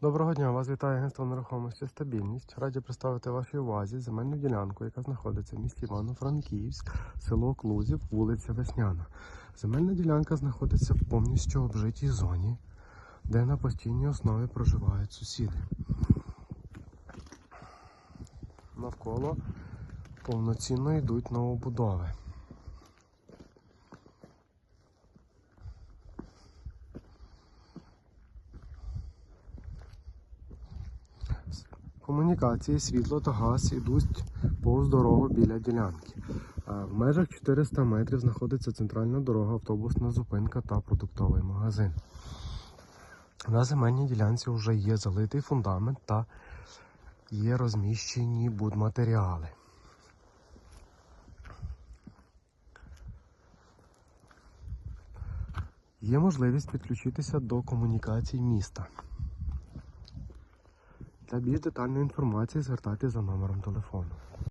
Доброго дня, вас вітає агентство нерухомості Стабільність. Раді представити вашій увазі земельну ділянку, яка знаходиться в місті Івано-Франківськ, село Клузів, вулиця Весняна. Земельна ділянка знаходиться в повністю обжитій зоні, де на постійній основі проживають сусіди. Навколо повноцінно йдуть новобудови. Комунікації, світло та газ ідуть повз дорогу біля ділянки. В межах 400 метрів знаходиться центральна дорога, автобусна зупинка та продуктовий магазин. На земельній ділянці вже є залитий фундамент та є розміщені будматеріали. Є можливість підключитися до комунікацій міста. Для більш детальної інформації звертайтеся за номером телефону.